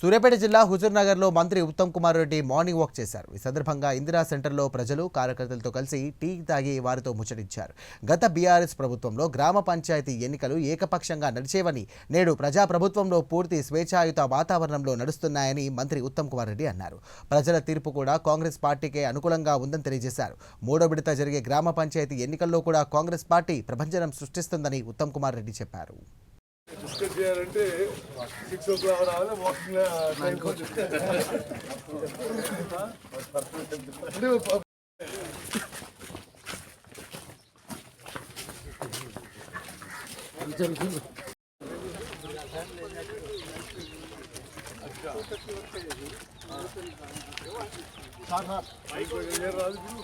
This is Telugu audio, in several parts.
సూర్యాపేట జిల్లా హుజూర్నగర్లో మంత్రి ఉత్తమ్ కుమార్ రెడ్డి మార్నింగ్ వాక్ చేశారు. ఈ సందర్భంగా ఇందిరా సెంటర్లో ప్రజలు కార్యకర్తలతో కలిసి టీ తాగి వారితో ముచ్చటించారు. గత బీఆర్ఎస్ ప్రభుత్వంలో గ్రామ పంచాయతీ ఎన్నికలు ఏకపక్షంగా నడిచేవని నేడు ప్రజా ప్రభుత్వంలో పూర్తి స్వేచ్ఛాయుత వాతావరణంలో నడుస్తున్నాయని మంత్రి ఉత్తమ్ కుమార్ రెడ్డి అన్నారు. ప్రజల తీర్పు కూడా కాంగ్రెస్ పార్టీకే అనుకూలంగా ఉందని తెలియజేశారు. మూడో విడత జరిగే గ్రామ పంచాయతీ ఎన్నికల్లో కూడా కాంగ్రెస్ పార్టీ ప్రభంజనం సృష్టిస్తుందని ఉత్తమ్ కుమార్ రెడ్డి చెప్పారు. డిస్కస్ చేయాలంటే సిక్స్ ఓ క్లాక్ రావాలి వాకింగ్ టైం అంటే ప- ఎవరు నాతో మాట్లాడుతున్నా అపాయింట్మెంట్ మార్నింగ్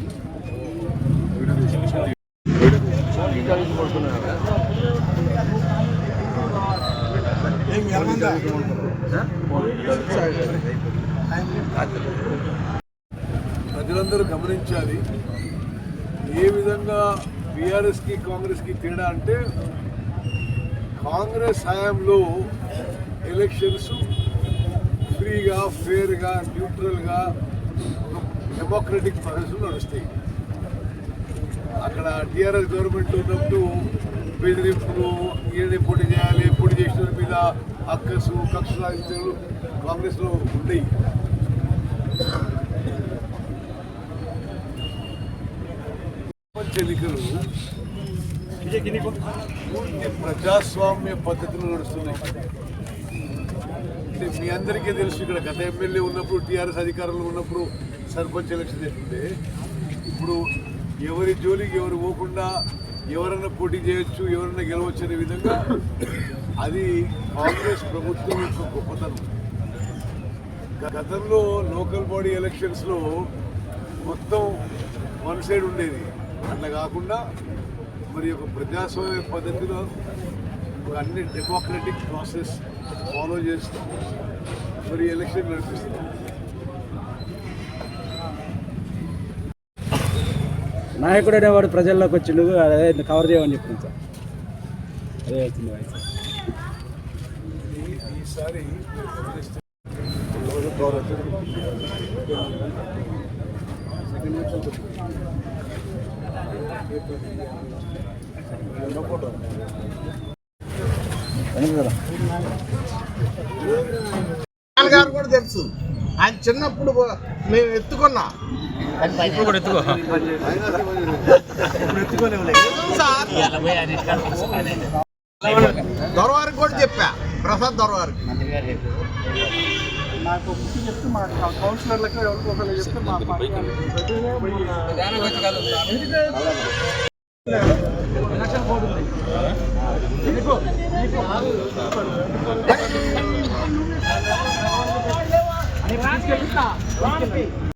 ప్రజలందరూ గమనించాలి ఏ విధంగా బీఆర్ఎస్కి కాంగ్రెస్కి తేడా అంటే కాంగ్రెస్ హయాంలో ఎలక్షన్స్ ఫ్రీగా ఫేర్గా న్యూట్రల్గా డెమోక్రటిక్ ప్రాసెస్ నడుస్తాయి. అక్కడ టీఆర్ఎస్ గవర్నమెంట్ ఉన్నప్పుడు బెదిరింపులు ఈయన పోటీ చేయాలి పోటీ చేసిన మీద అక్కసు కక్ష సాధించడం కాంగ్రెస్లో ఉన్నాయి ఎన్నికలు పూర్తి ప్రజాస్వామ్య పద్ధతిలో నడుస్తున్నాయి. అంటే మీ అందరికీ తెలుసు ఇక్కడ గత ఎమ్మెల్యే ఉన్నప్పుడు టీఆర్ఎస్ అధికారంలో ఉన్నప్పుడు సర్పంచ్ ఎలక్షన్ చేస్తుంటే ఇప్పుడు ఎవరి జోలికి ఎవరు పోకుండా ఎవరన్నా పోటీ చేయొచ్చు ఎవరన్నా గెలవచ్చు అనే విధంగా అది కాంగ్రెస్ ప్రభుత్వం యొక్క గొప్పతనం. గతంలో లోకల్ బాడీ ఎలక్షన్స్లో మొత్తం వన్ సైడ్ ఉండేది. అట్లా కాకుండా మరి ఒక ప్రజాస్వామ్య పద్ధతిలో ఒక అన్ని డెమోక్రటిక్ ప్రాసెస్ ఫాలో చేస్తూ మరి ఎలక్షన్ నడిపిస్తున్నాం నాయకుడు అనేవాడు ప్రజల్లోకి వచ్చిండు అదే కవర్ చేయమని చెప్తుంది సార్. అదే వచ్చింది వాయిస్. ఈసారి గారు కూడా తెలుసు. ఆయన చిన్నప్పుడు మేము ఎత్తుకున్నా సార్ దొరవారికి కూడా చెప్పా. ప్రసాద్ దొరవారికి. నాకు బుక్ చెప్తే మా కౌన్సిలర్లకు ఎవరికి ఒకళ్ళు చెప్తే మా ఎలక్షన్ బోర్డు ఉంది